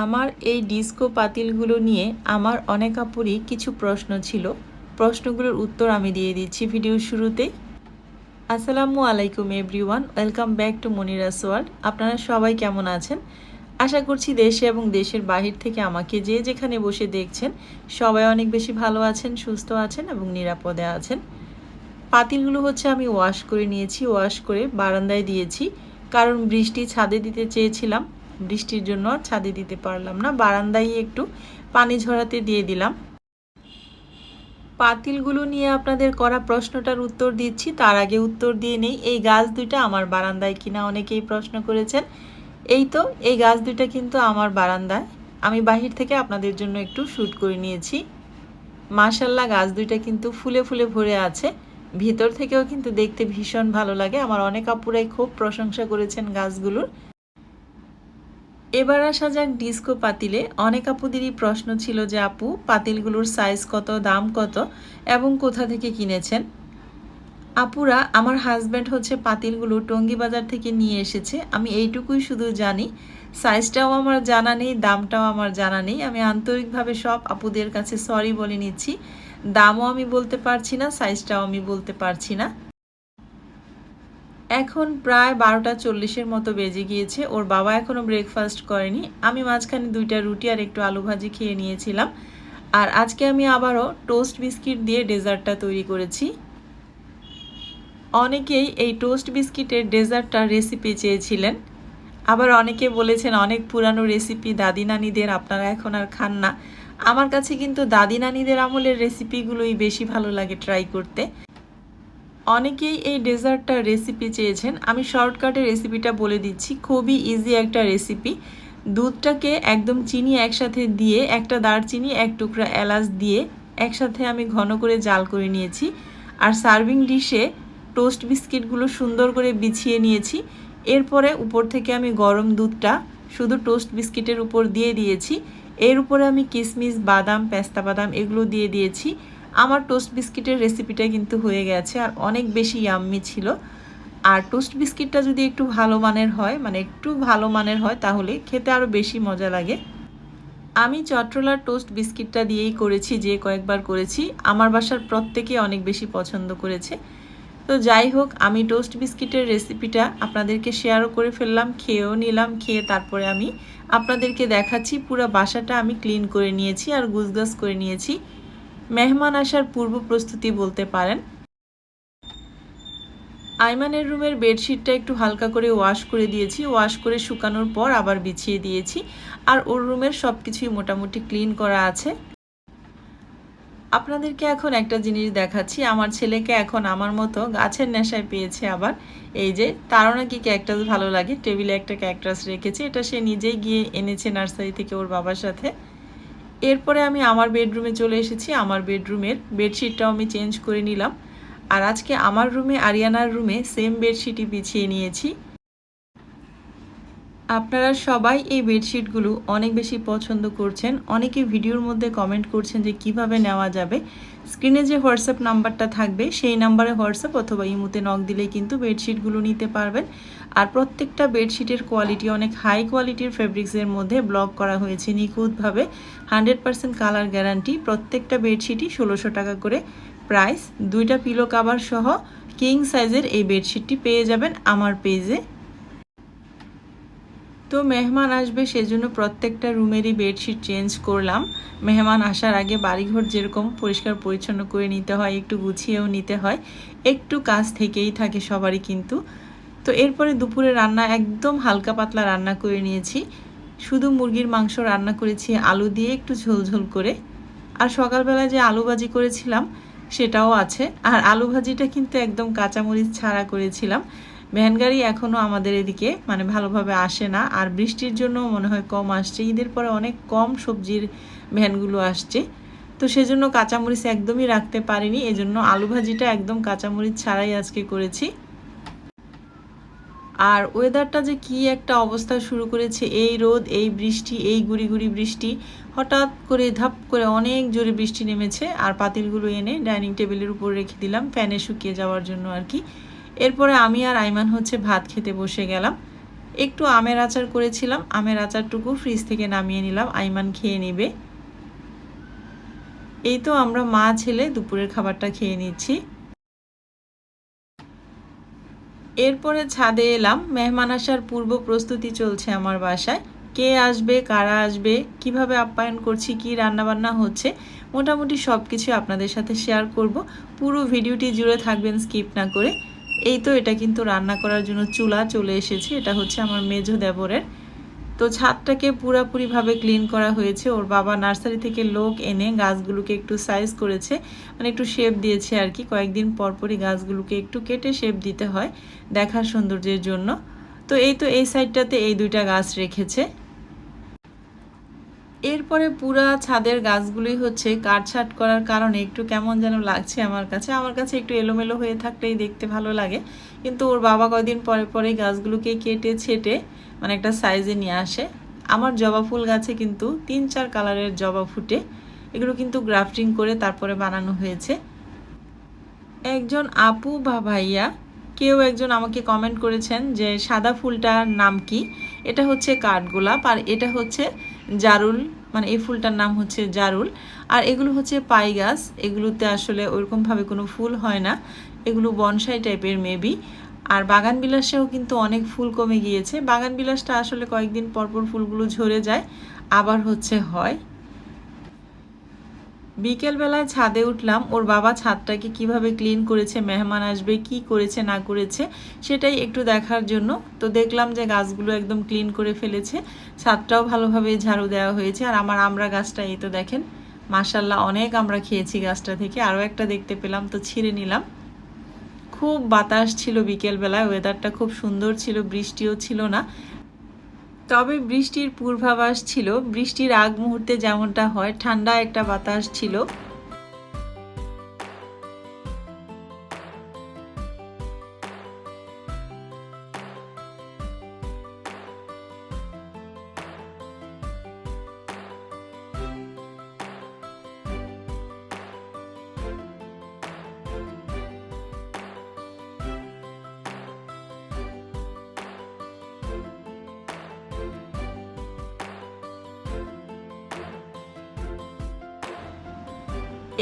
আমার এই ডিস্কো পাতিলগুলো নিয়ে আমার অনেক আপুরই কিছু প্রশ্ন ছিল। প্রশ্নগুলোর উত্তর আমি দিয়ে দিচ্ছি ভিডিওর শুরুতে আসসালামু আলাইকুম everyone, welcome back to Monira's world. আপনারা সবাই কেমন আছেন? আশা করছি দেশে এবং দেশের বাহির থেকে আমাকে যে যেখানে বসে দেখছেন, সবাই অনেক বেশি ভালো আছেন, সুস্থ আছেন এবং নিরাপদে আছেন। পাতিলগুলো হচ্ছে আমি ওয়াশ করে নিয়েছি, ওয়াশ করে বারান্দায় দিয়েছি। কারণ বৃষ্টি ছাদে দিতে চেয়েছিলাম বৃষ্টির জন্য ছাদে দিতে পারলাম না। বারান্দায় একটু পানি ঝরাতে দিয়ে দিলাম। পাতিলগুলো নিয়ে আপনাদের করা প্রশ্নটার উত্তর দিচ্ছি। তার আগে উত্তর দিয়ে নেই, এই গাছ দুইটা আমার বারান্দায় কিনা অনেকেই প্রশ্ন করেছেন। এই তো, এই গাছ দুইটা কিন্তু আমার বারান্দায়। আমি বাহির থেকে আপনাদের জন্য একটু শ্যুট করে নিয়েছি। মাশাল্লাহ, গাছ দুইটা কিন্তু ফুলে ফুলে ভরে আছে। ভিতর থেকেও কিন্তু দেখতে ভীষণ ভালো লাগে। আমার অনেক আপুরাই খুব প্রশংসা করেছেন গাছগুলোর। এবার আসা যাক ডিস্কো পাতিলে। অনেক আপুদেরই প্রশ্ন ছিল যে, আপু, পাতিলগুলোর সাইজ কত, দাম কত এবং কোথা থেকে কিনেছেন? আপুরা, আমার হাজব্যান্ড হচ্ছে পাতিলগুলো টঙ্গি বাজার থেকে নিয়ে এসেছে। আমি এইটুকুই শুধু জানি। সাইজটাও আমার জানা নেই, দামটাও আমার জানা নেই। আমি আন্তরিকভাবে সব আপুদের কাছে সরি বলে নিচ্ছি। দামও আমি বলতে পারছি না সাইজটাও আমি বলতে পারছি না। এখন প্রায় বারোটা চল্লিশের মতো বেজে গিয়েছে। ওর বাবা এখনও ব্রেকফাস্ট করেনি। আমি মাঝখানে দুইটা রুটি আর একটু আলু ভাজি খেয়ে নিয়েছিলাম। আর আজকে আমি আবারও টোস্ট বিস্কিট দিয়ে ডেজার্টটা তৈরি করেছি। অনেকেই এই টোস্ট বিস্কিটের ডেজার্টটা রেসিপি চেয়েছিলেন। আবার অনেকে বলেছেন, অনেক পুরানো রেসিপি দাদি নানিদের আপনারা এখন আর খান না। আমার কাছে কিন্তু দাদি নানিদের আমলের রেসিপিগুলোই বেশি ভালো লাগে ট্রাই করতে। অনেকেই এই ডেজার্টটার রেসিপি চেয়েছেন। আমি শর্টকাটে রেসিপিটা বলে দিচ্ছি। খুবই ইজি একটা রেসিপি দুধটাকে একদম চিনি একসাথে দিয়ে, একটা দারচিনি, এক টুকরা এলাচ দিয়ে একসাথে আমি ঘন করে জাল করে নিয়েছি। আর সার্ভিং ডিশে টোস্ট বিস্কিটগুলো সুন্দর করে বিছিয়ে নিয়েছি। এরপরে উপর থেকে আমি গরম দুধটা শুধু টোস্ট বিস্কিটের উপর দিয়ে দিয়েছি। এর উপরে আমি কিশমিশ বাদাম, পেস্তা বাদাম এগুলো দিয়ে দিয়েছি। আমার টোস্ট বিস্কিটের রেসিপিটা কিন্তু হয়ে গেছে, আর অনেক বেশি ইয়াম্মি ছিল। আর টোস্ট বিস্কিটটা যদি একটু ভালো মানের হয় মানে একটু ভালো মানের হয়, তাহলে খেতে আরও বেশি মজা লাগে। আমি চট্রলার টোস্ট বিস্কিটটা দিয়েই করেছি, যে কয়েকবার করেছি। আমার বাসার প্রত্যেকে অনেক বেশি পছন্দ করেছে। তো যাই হোক, আমি টোস্ট বিস্কিটের রেসিপিটা আপনাদেরকে শেয়ারও করে ফেললাম, খেয়েও নিলাম, খেয়ে তারপরে আমি আপনাদেরকে দেখাচ্ছি। পুরো বাসাটা আমি ক্লিন করে নিয়েছি আর গুজগাছ করে নিয়েছি। মেহমান আসার পূর্ব প্রস্তুতি বলতে পারেন। আইমানের রুমের বেডশিটটা একটু হালকা করে ওয়াশ করে দিয়েছি। ওয়াশ করে শুকানোর পর আবার বিছিয়ে দিয়েছি। আর ওর রুমের সব কিছুই মোটামুটি ক্লিন করা আছে। আপনাদেরকে এখন একটা জিনিস দেখাচ্ছি। আমার ছেলেকে এখন আমার মতো গাছের নেশায় পেয়েছে আবার। এই যে, তারও নাকি ক্যাকটাস ভালো লাগে। টেবিলে একটা ক্যাকটাস রেখেছে। এটা সে নিজেই গিয়ে এনেছে নার্সারি থেকে ওর বাবার সাথে। এরপরে আমি আমার বেডরুমে চলে এসেছি, আমার বেডরুমের বেডশিটটাও আমি চেঞ্জ করে নিলাম। আর আজকে আমার রুমে আরিয়ানার রুমে সেম বেডশিটই বিছিয়ে নিয়েছি। আপনারা সবাই এই বেডশিটগুলো অনেক বেশি পছন্দ করছেন। অনেকে ভিডিওর মধ্যে কমেন্ট করছেন যে কীভাবে নেওয়া যাবে। স্ক্রিনে যে হোয়াটসঅ্যাপ নাম্বারটা থাকবে, সেই নাম্বারে হোয়াটসঅ্যাপ অথবা ইমুতে নক দিলেই কিন্তু বেডশিটগুলো নিতে পারবেন। আর প্রত্যেকটা বেডশিটের কোয়ালিটি অনেক হাই কোয়ালিটির ফেব্রিক্সের মধ্যে ব্লক করা হয়েছে নিখুঁতভাবে। হান্ড্রেড পারসেন্ট কালার গ্যারান্টি প্রত্যেকটা বেডশিটই ষোলোশো টাকা করে প্রাইস দুইটা পিলো কাভার সহ কিং সাইজের এই বেডশিটটি পেয়ে যাবেন আমার পেজে তো মেহমান আসবে, সেজন্য প্রত্যেকটা রুমেরই বেডশিট চেঞ্জ করলাম। মেহমান আসার আগে বাড়িঘর যেরকম পরিষ্কার পরিচ্ছন্ন করে নিতে হয়, একটু গুছিয়েও নিতে হয়। একটু কাজ থেকেই থাকে সবারই কিন্তু। তো এরপরে দুপুরে রান্না, একদম হালকা পাতলা রান্না করে নিয়েছি। শুধু মুরগির মাংস রান্না করেছি, আলু দিয়ে একটু ঝোলঝোল করে। আর সকালবেলা যে আলু ভাজি করেছিলাম, সেটাও আছে। আর আলু ভাজিটা কিন্তু একদম কাঁচামরিচ ছাড়া করেছিলাম। ভ্যান গাড়ি এখনও আমাদের এদিকে মানে ভালোভাবে আসে না, আর বৃষ্টির জন্য মনে হয় কম আসছে। ঈদের পরে অনেক কম সবজির ভ্যানগুলো আসছে। তো সেজন্য কাঁচামরিচ একদমই রাখতে পারিনি, এজন্য আলু ভাজিটা একদম কাঁচামরিচ ছাড়াই আজকে করেছি। আর ওয়েদারটা যে কি একটা অবস্থা শুরু করেছে, এই রোদ, এই বৃষ্টি, এই গুড়ি গুড়ি বৃষ্টি, হঠাৎ করে ধাপ করে অনেক জোরে বৃষ্টি নেমেছে, আর পাতিলগুলো এনে ডাইনিং টেবিলের উপর রেখে দিলাম, ফ্যানে শুকিয়ে যাওয়ার জন্য আর কি। এরপরে আমি আর আইমান হচ্ছে ভাত খেতে বসে গেলাম। একটু আমের আচার করেছিলাম, আমের আচারটুকু ফ্রিজ থেকে নামিয়ে নিলাম, আইমান খেয়ে নেবে। এই তো আমরা মা ছেলে দুপুরের খাবারটা খেয়ে নিচ্ছি। এরপরে ছাদে এলাম, মেহমান আসার পূর্ব প্রস্তুতি চলছে আমার বাসায়। কে আসবে, কারা আসবে, কীভাবে আপ্যায়ন করছি, কি রান্নাবান্না হচ্ছে, মোটামুটি সব কিছু আপনাদের সাথে শেয়ার করব। পুরো ভিডিওটি জুড়ে থাকবেন স্কিপ না করে। এই তো এটা কিন্তু রান্না করার জন্য চুলা চলে এসেছে, এটা হচ্ছে আমার মেজো দেবরের। তো ছাদটাকে পুরাপুরিভাবে ক্লিন করা হয়েছে, ওর বাবা নার্সারি থেকে লোক এনে গাছগুলোকে একটু সাইজ করেছে মানে একটু শেপ দিয়েছে আর কি। কয়েকদিন পরপরই গাছগুলোকে একটু কেটে শেপ দিতে হয় দেখার সৌন্দর্যের জন্য। তো এই তো এই সাইডটাতে এই দুইটা গাছ রেখেছে। এরপরে পুরা ছাদের গাছগুলি হচ্ছে কাটছাট করার কারণে একটু কেমন যেন লাগছে আমার কাছে। আমার কাছে একটু এলোমেলো হয়ে থাকলেই দেখতে ভালো লাগে। কিন্তু ওর বাবা কয়দিন পরে পরে গাছগুলোকে কেটে, ছেটে মানে একটা সাইজে নিয়ে আসে। আমার জবা ফুল গাছে কিন্তু তিন চার কালারের জবা ফুটে। এগুলো কিন্তু গ্রাফটিং করে তারপরে বানানো হয়েছে। একজন আপু বা ভাইয়া কেউ একজন আমাকে কমেন্ট করেছেন যে সাদা ফুলটার নাম কি? এটা হচ্ছে কাঠগোলাপ আর এটা হচ্ছে জারুল মানে এই ফুলটার নাম হচ্ছে জারুল। আর এগুলো হচ্ছে পাই গাছ এগুলোতে আসলে ওইরকমভাবে কোনো ফুল হয় না। এগুলো বনসাই টাইপের মেবি আর বাগান বিলাসেও কিন্তু অনেক ফুল কমে গিয়েছে। বাগান বিলাসটা আসলে কয়েকদিন পরপর ফুলগুলো ঝরে যায়, আবার হচ্ছে হয়। বিকেলবেলায় ছাদে উঠলাম, ওর বাবা ছাদটাকে কীভাবে ক্লিন করেছে, মেহমান আসবে, কি করেছে, না করেছে, সেটাই একটু দেখার জন্য। তো দেখলাম যে গাছগুলো একদম ক্লিন করে ফেলেছে, ছাদটাও ভালোভাবে ঝাড়ু দেওয়া হয়েছে। আর আমার আমরা গাছটা, এই তো দেখেন মাসাল্লাহ অনেক আমরা খেয়েছি গাছটা থেকে। আরও একটা দেখতে পেলাম, তো ছিঁড়ে নিলাম। খুব বাতাস ছিল বিকেলবেলায় ওয়েদারটা খুব সুন্দর ছিল, বৃষ্টিও ছিল না। তবে বৃষ্টির পূর্বাভাস ছিল। বৃষ্টির আগ মুহূর্তে যেমনটা হয় ঠান্ডা একটা বাতাস ছিল।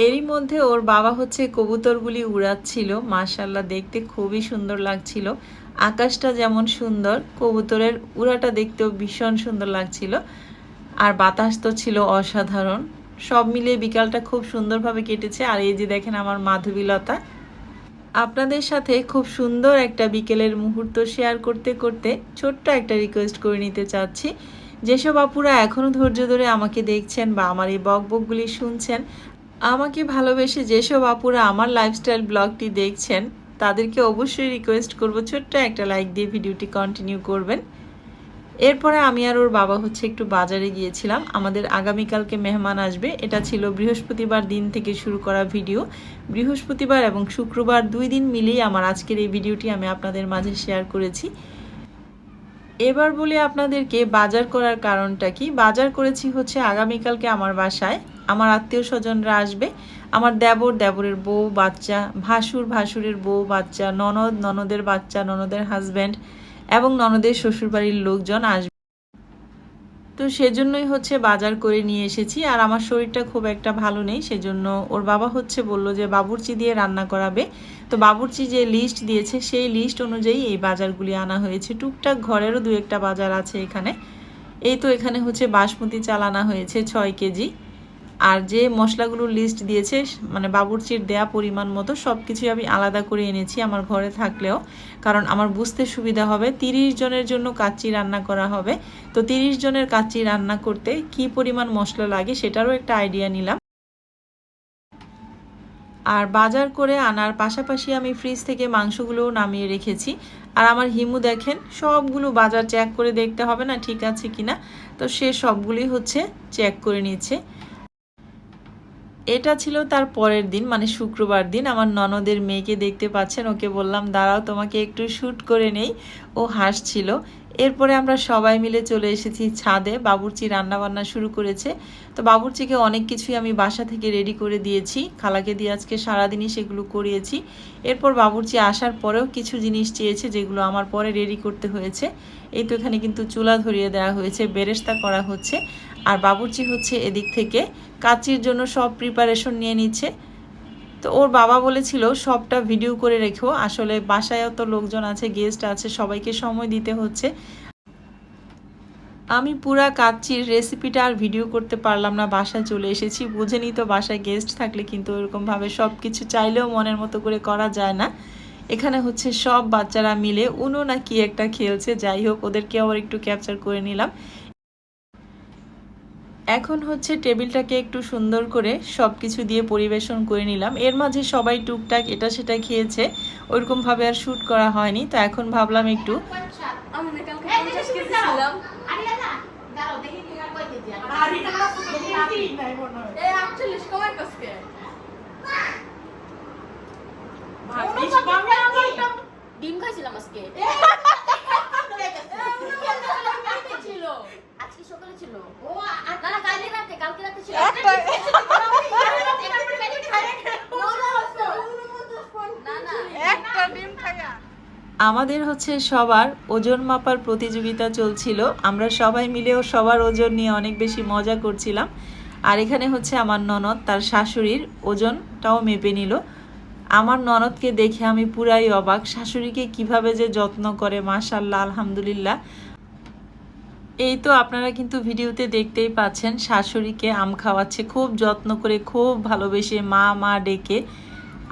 এরই মধ্যে ওর বাবা হচ্ছে কবুতরগুলি উড়াচ্ছিল। মাশাল্লাহ দেখতে খুবই সুন্দর লাগছিল। আকাশটা যেমন সুন্দর, কবুতরের উড়াটা দেখতেও ভীষণ সুন্দর লাগছিল। আর বাতাস তো ছিল অসাধারণ। সব মিলিয়ে বিকালটা খুব সুন্দরভাবে কেটেছে। আর এই যে দেখেন আমার মাধবীলতা। আপনাদের সাথে খুব সুন্দর একটা বিকেলের মুহূর্ত শেয়ার করতে করতে ছোট্ট একটা রিকোয়েস্ট করে নিতে চাচ্ছি। যেসব আপুরা এখনও ধৈর্য ধরে আমাকে দেখছেন বা আমার এই বক বকগুলি শুনছেন আমাকে ভালোবেসে যেসব আপুরা আমার লাইফস্টাইল ব্লগটি দেখছেন, তাদেরকে অবশ্যই রিকোয়েস্ট করব ছোট্ট একটা লাইক দিয়ে ভিডিওটি কন্টিনিউ করবেন। এরপরে আমি আর ওর বাবা হচ্ছে একটু বাজারে গিয়েছিলাম। আমাদের আগামীকালকে মেহমান আসবে। এটা ছিল বৃহস্পতিবার দিন থেকে শুরু করা ভিডিও। বৃহস্পতিবার এবং শুক্রবার দুই দিন মিলেই আমার আজকের এই ভিডিওটি আমি আপনাদের মাঝে শেয়ার করেছি। এবার বলি আপনাদেরকে বাজার করার কারণটা কি? বাজার করেছি হচ্ছে আগামীকালকে আমার বাসায়। আমার আত্মীয় স্বজনরা আসবে। আমার দেবর, দেবরের বউ, বাচ্চা, ভাসুর, ভাসুরের বউ, বাচ্চা, ননদ, ননদের বাচ্চা, ননদের হাজব্যান্ড এবং ননদের শ্বশুরবাড়ির লোকজন আসবে। তো সেজন্যই হচ্ছে বাজার করে নিয়ে এসেছি। আর আমার শরীরটা খুব একটা ভালো নেই, সেজন্য ওর বাবা হচ্ছে বলল যে, বাবুর্চি দিয়ে রান্না করাবে। তো বাবুর্চি যে লিস্ট দিয়েছে, সেই লিস্ট অনুযায়ী এই বাজারগুলি আনা হয়েছে। টুকটাক ঘরেরও দু একটা বাজার আছে এখানে। এই তো এখানে হচ্ছে বাসমতি চাল আনা হয়েছে, ছয় কেজি। আর যে মশলাগুলো লিস্ট দিয়েছে মানে বাবুরচির দেয়া পরিমাণ মতো সব কিছুই আমি আলাদা করে এনেছি আমার ঘরে থাকলেও। কারণ আমার বুঝতে সুবিধা হবে, তিরিশ জনের জন্য কাচ্চি রান্না করা হবে। তো তিরিশ জনের কাচ্চি রান্না করতে কি পরিমাণ মশলা লাগে সেটারও একটা আইডিয়া নিলাম। আর বাজার করে আনার পাশাপাশি আমি ফ্রিজ থেকে মাংসগুলোও নামিয়ে রেখেছি। আর আমার হিমু দেখেন, সবগুলো বাজার চেক করে দেখতে হবে না ঠিক আছে কিনা। তো সে সবগুলি হচ্ছে চেক করে নিচ্ছে। এটা ছিল তার পরের দিন মানে শুক্রবার দিন। আমার ননদের মেয়েকে দেখতে পাচ্ছেন, ওকে বললাম, দাঁড়াও, তোমাকে একটু শ্যুট করে নেই। ও হাসছিল। এরপরে আমরা সবাই মিলে চলে এসেছি ছাদে। বাবুর্চি রান্না বান্না শুরু করেছে। তো বাবুর্চিকে অনেক কিছুই আমি বাসা থেকে রেডি করে দিয়েছি। খালাকে দিয়ে আজকে সারাদিনই সেগুলো করিয়েছি। এরপর বাবুর্চি আসার পরেও কিছু জিনিস চেয়েছে, যেগুলো আমার পরে রেডি করতে হয়েছে। এই তো এখানে কিন্তু চুলা ধরিয়ে দেওয়া হয়েছে, বেরেস্তা করা হচ্ছে। আর বাবুর্চি হচ্ছে এদিক থেকে কাচির জন্য সব প্রিপারেশন নিয়ে নিচ্ছে। তো ওর বাবা বলেছিল, সবটা ভিডিও করে রেখো। আসলে বাসায়ও তো লোকজন আছে গেস্ট আছে, সবাইকে সময় দিতে হচ্ছে। আমি পুরা কাচ্চির রেসিপিটা আর ভিডিও করতে পারলাম না, বাসায় চলে এসেছি। বুঝেনি তো বাসায় গেস্ট থাকলে কিন্তু এরকমভাবে সব কিছু চাইলেও মনের মতো করে করা যায় না। এখানে হচ্ছে সব বাচ্চারা মিলে উনো না কি একটা খেলছে, যাই হোক, ওদেরকে আবার একটু ক্যাপচার করে নিলাম। এখন হচ্ছে টেবিলটাকে একটু সুন্দর করে সব কিছু দিয়ে পরিবেশন করে নিলাম। এর মাঝে সবাই টুকটাক এটা সেটা খেয়েছে ওইরকমভাবে আর শ্যুট করা হয়নি। তো এখন ভাবলাম একটু ডিম খাইছিলাম আজকে। ছিল ছিল না না কালকে রাতে কালকে রাতে ছিল না না আমাদের হচ্ছে সবার ওজন মাপার প্রতিযোগিতা চলছিল আমরা সবাই মিলেও সবার ওজন নিয়ে অনেক বেশি মজা করছিলাম আর এখানে হচ্ছে আমার ননদ তার শাশুড়ির ওজনটাও মেপে নিল আমার ননদকে দেখে আমি পুরাই অবাক শাশুড়িকে কীভাবে যে যত্ন করে মাশাল্লাহ আলহামদুলিল্লাহ এই তো আপনারা কিন্তু ভিডিওতে দেখতেই পাচ্ছেন, শাশুড়িকে আম খাওয়াচ্ছে, খুব যত্ন করে, খুব ভালোবেসে মা মা ডেকে।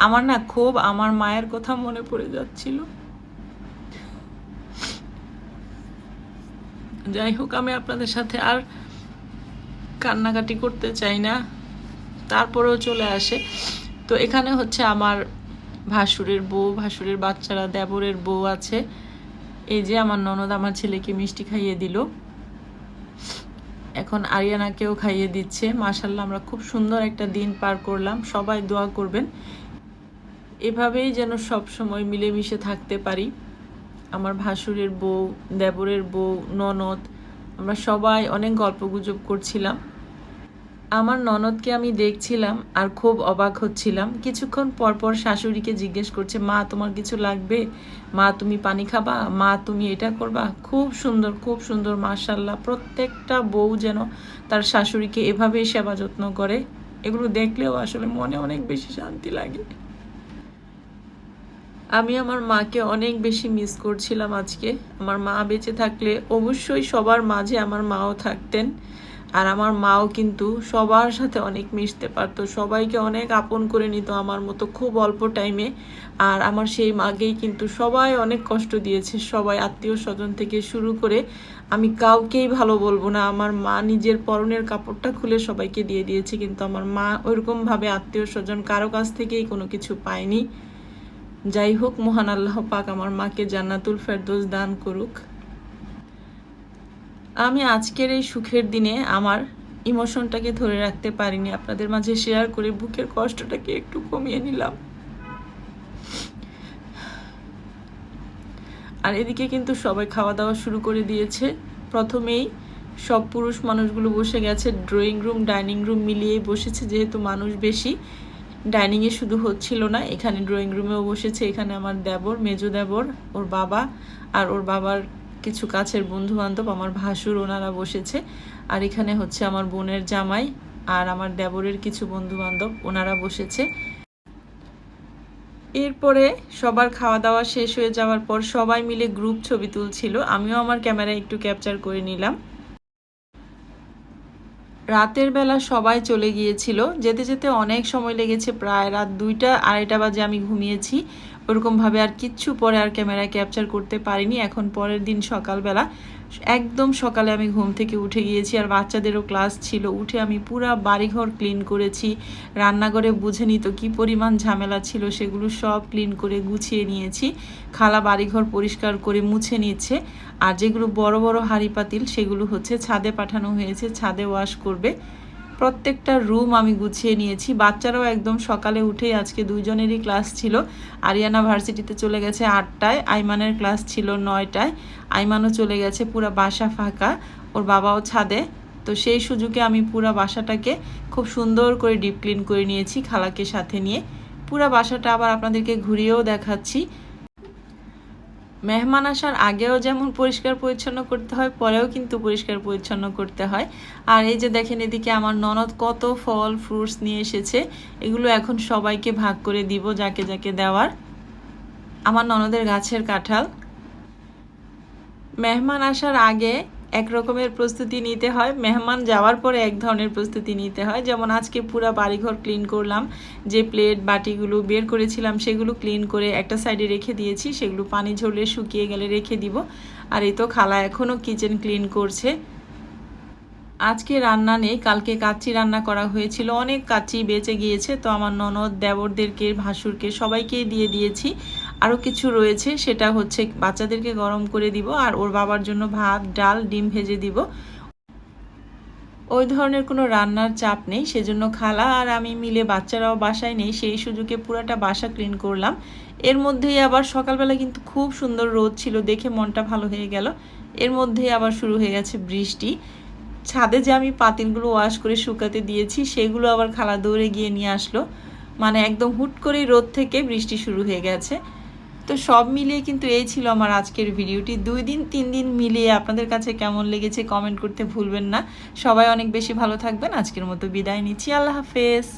আমার না খুব, আমার মায়ের কথা মনে পড়ে যাচ্ছিল। যাই হোক, আমি আপনাদের সাথে আর কান্নাকাটি করতে চাই না। তারপরেও চলে আসে। তো এখানে হচ্ছে আমার ভাসুরের বউ, ভাসুরের বাচ্চারা, দেবরের বউ আছে। এই যে আমার ননদ, আমার ছেলেকে মিষ্টি খাইয়ে দিল। এখন আরিয়ানাকেও খাইয়ে দিচ্ছে। মাশাল্লাহ আমরা খুব সুন্দর একটা দিন পার করলাম। সবাই দোয়া করবেন। এভাবেই যেন সব সময় মিলেমিশে থাকতে পারি। আমার ভাসুরের বউ, দেবরের বউ, ননদ, আমরা সবাই অনেক গল্প গুজব করছিলাম। আমার ননদকে আমি দেখছিলাম আর খুব অবাক হচ্ছিলাম। কিছুক্ষণ পর পর শাশুড়িকে জিজ্ঞেস করছে, মা, তোমার কিছু লাগবে? মা, তুমি পানি খাবা? মা, তুমি এটা করবা? খুব সুন্দর খুব সুন্দর মাশাল্লাহ প্রত্যেকটা বউ যেন তার শাশুড়িকে এভাবেই সেবা যত্ন করে, এগুলো দেখলেও আসলে মনে অনেক বেশি শান্তি লাগে। আমি আমার মাকে অনেক বেশি মিস করছিলাম আজকে। আমার মা বেঁচে থাকলে অবশ্যই সবার মাঝে আমার মাও থাকতেন। আর আমার মাও কিন্তু সবার সাথে অনেক মিশতে পারতো। সবাইকে অনেক আপন করে নিত আমার মতো খুব অল্প টাইমে আর আমার সেই মাকেই কিন্তু সবাই অনেক কষ্ট দিয়েছে, সবাই আত্মীয় স্বজন থেকে শুরু করে। আমি কাউকেই ভালো বলব না, আমার মা নিজের পরনের কাপড়টা খুলে সবাইকে দিয়ে দিয়েছে, কিন্তু আমার মা ওইরকমভাবে আত্মীয় স্বজন কারও কাছ থেকেই কোনো কিছু পায়নি। যাই হোক, মহান আল্লাহ পাক আমার মাকে জান্নাতুল ফেরদৌস দান করুক। আমি আজকের এই সুখের দিনে আমার ইমোশনটাকে ধরে রাখতে পারিনি। আপনাদের মাঝে শেয়ার করে বুকের কষ্টটাকে একটু কমিয়ে নিলাম। আর এদিকে কিন্তু সবাই খাওয়া দাওয়া শুরু করে দিয়েছে। প্রথমেই সব পুরুষ মানুষগুলো বসে গেছে। ড্রয়িং রুম ডাইনিং রুম মিলিয়েই বসেছে, যেহেতু মানুষ বেশি। ডাইনিংয়ে শুধু হচ্ছিল না, এখানে ড্রয়িং রুমেও বসেছে। এখানে আমার দেবর, মেজো দেবর, ওর বাবা, আর ওর বাবার কিছু কাছের বন্ধু বান্ধব আমার ভাসুর ওনারা বসেছে। আর এখানে হচ্ছে আমার বোনের জামাই আর আমার দেবরের কিছু বন্ধু বান্ধব ওনারা বসেছে। এরপরে সবার খাওয়া দাওয়া শেষ হয়ে যাওয়ার পর সবাই মিলে গ্রুপ ছবি তুলছিল। আমিও আমার ক্যামেরায় একটু ক্যাপচার করে নিলাম। রাতের বেলা সবাই চলে গিয়েছিল। যেতে যেতে অনেক সময় লেগেছে। প্রায় রাত দুইটা, আড়াইটা বাজে আমি ঘুমিয়েছি। ওরকমভাবে আর কিচ্ছু পরে আর ক্যামেরায় ক্যাপচার করতে পারিনি। এখন পরের দিন সকালবেলা, একদম সকালে আমি ঘুম থেকে উঠে গিয়েছি আর বাচ্চাদেরও ক্লাস ছিল। উঠে আমি পুরা বাড়িঘর ক্লিন করেছি। রান্নাঘরে বুঝে নিত কী পরিমাণ ঝামেলা ছিল, সেগুলো সব ক্লিন করে গুছিয়ে নিয়েছি। খালা বাড়িঘর পরিষ্কার করে মুছে নিচ্ছে। আর যেগুলো বড় বড় হাঁড়ি পাতিল সেগুলো হচ্ছে ছাদে পাঠানো হয়েছে। ছাদে ওয়াশ করবে। প্রত্যেকটা রুম আমি গুছিয়ে নিয়েছি। বাচ্চারাও একদম সকালে উঠেই আজকে দুইজনেরই ক্লাস ছিল। আরিয়ানা ভার্সিটিতে চলে গেছে আটটায়, আইমানের ক্লাস ছিল নয়টায়। আইমানও চলে গেছে পুরো বাসা ফাঁকা, ওর বাবাও ছাদে। তো সেই সুযোগে আমি পুরো বাসাটাকে খুব সুন্দর করে ডিপ ক্লিন করে নিয়েছি খালাকে সাথে নিয়ে। পুরো বাসাটা আবার আপনাদেরকে ঘুরিয়েও দেখাচ্ছি। মেহমান আসার আগেও যেমন পরিষ্কার পরিচ্ছন্ন করতে হয়, পরেও কিন্তু পরিষ্কার পরিচ্ছন্ন করতে হয়। আর এই যে দেখেন এদিকে আমার ননদ কত ফল ফ্রুটস নিয়ে এসেছে, এগুলো এখন সবাইকে ভাগ করে দিব যাকে যাকে দেওয়ার। আমার ননদের গাছের কাঁঠাল। মেহমান আসার আগে এক রকমের প্রস্তুতি নিতে হয়। মেহমান যাওয়ার পরে এক ধরনের প্রস্তুতি নিতে হয়। যেমন আজকে পুরো বাড়িঘর ক্লিন করলাম, যে প্লেট বাটিগুলো বের করেছিলাম সেগুলো ক্লিন করে একটা সাইডে রেখে দিয়েছি। সেগুলো পানি ঝরলে শুকিয়ে গেলে রেখে দিব। আর এই তো খালা এখনও কিচেন ক্লিন করছে। আজকে রান্না নেই, কালকে কাচ্চি রান্না করা হয়েছিল। অনেক কাচ্চি বেঁচে গিয়েছে। তো আমার ননদ, দেবরদেরকে, ভাসুরকে সবাইকেই দিয়ে দিয়েছি। আরও কিছু রয়েছে, সেটা হচ্ছে বাচ্চাদেরকে গরম করে দিব আর ওর বাবার জন্য ভাত, ডাল, ডিম ভেজে দিব। ওই ধরনের কোনো রান্নার চাপ নেই, সেজন্য খালা আর আমি মিলে বাচ্চারাও বাসায় নেই, সেই সুযোগে পুরাটা বাসা ক্লিন করলাম। এর মধ্যেই আবার সকালবেলা কিন্তু খুব সুন্দর রোদ ছিল, দেখে মনটা ভালো হয়ে গেল। এর মধ্যেই আবার শুরু হয়ে গেছে বৃষ্টি। ছাদে যে আমি পাতিলগুলো ওয়াশ করে শুকাতে দিয়েছি, সেগুলো আবার খালা দৌড়ে গিয়ে নিয়ে আসলো। মানে একদম হুট করেই রোদ থেকে বৃষ্টি শুরু হয়ে গেছে। তো সব মিলিয়ে কিন্তু এই ছিল আমার আজকের ভিডিওটি। দুই দিন, তিন দিন মিলিয়ে আপনাদের কাছে কেমন লেগেছে কমেন্ট করতে ভুলবেন না। সবাই অনেক বেশি ভালো থাকবেন। আজকের মতো বিদায় নিচ্ছি। আল্লাহ হাফেজ।